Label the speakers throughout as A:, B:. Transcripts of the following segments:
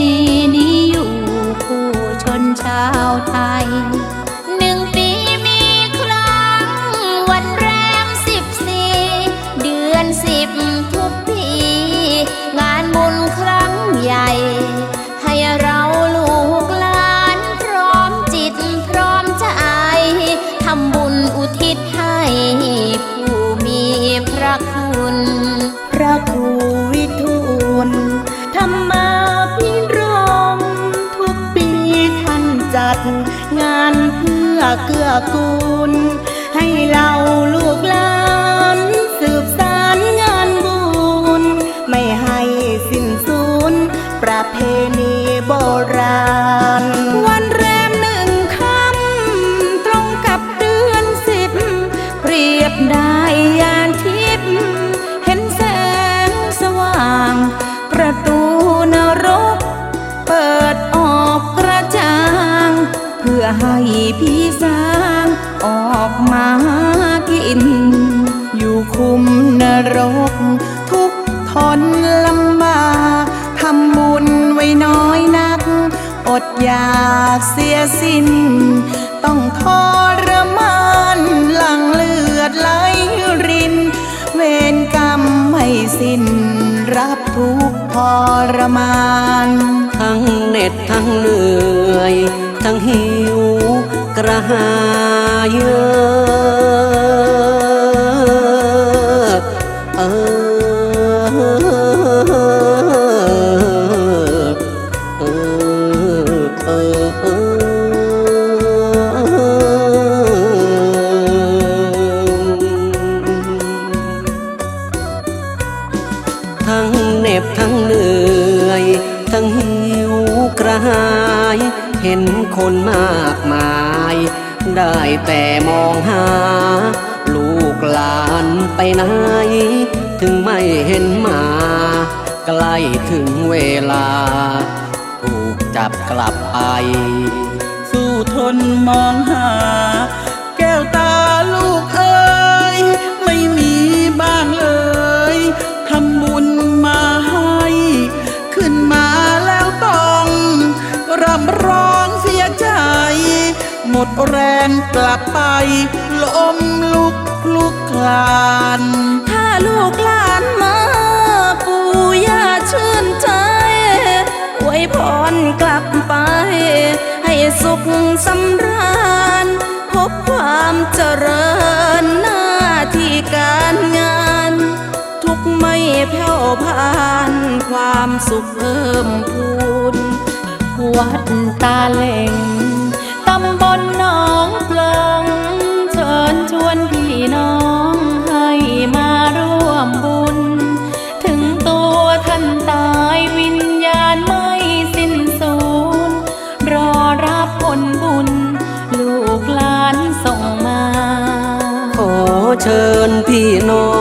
A: ณีนี้อยู่คู่ชนชาวไทยห
B: นึ่งปีมีครั้ง วันแรมสิบสี่เดือนสิบทุกปี งานบุญครั้งใหญ่ ให้เราลูกหลานพร้อมจิตพร้อมใจทำบุญอุทิศให้ผู้มีพระคุณ พระคุณ กูลให้เราากเสียสิ้น ต้องทรมานหลังเลือดไหลริน เวรกรรมไม่สิ้น รับทุกทรมาน
C: ทั้งเหน็ดทั้งเหนื่อย ทั้งหิวกระหาย ทั้งเหน็บทั้งเหนื่อย ทั้งหิวกระหาย เห็นคนมากมาย ได้แต่มองหา ลูกหลานไปไหน ถึงไม่เห็นมา ใกล้ถึงเวลา ถูกจับกลับไป
B: สู้ทนมองหา ดแรงกลับไปล้มลุกลุกคลาน ถ้าลูกหลานมาปู่ย่าชื่นใจอวยพรกลับไป ให้สุขสำราญ พบความเจริญหน้าที่การงาน ทุกไม่แผ่วพานความสุขเพิ่มพูน วัดตาเล่งำบลหนองปลงเชิญชวนพี่น้องให้มาร่วมบุญ ถึงตัวท่านตายวิญญาณไม่สิ้นสูญรอรับผลบุญ ลูกหลานส่งมา
C: ขอเชิญพี่น้อง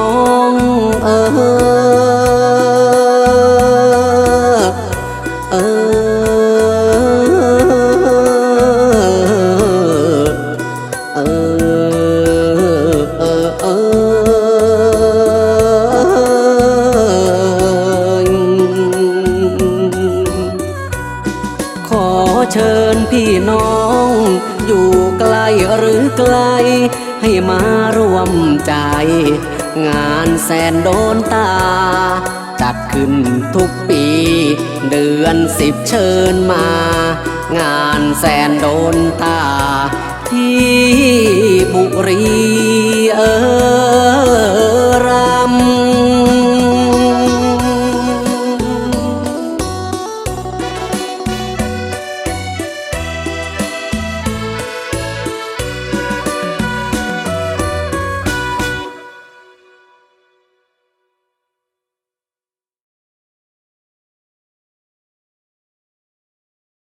C: เชิญพี่น้อง อยู่ไกลหรือไกล ให้มาร่วมใจ งานแสนโดนตา จัดขึ้นทุกปี เดือนสิบเชิญมา งานแสนโดนตา ที่บุรีเออ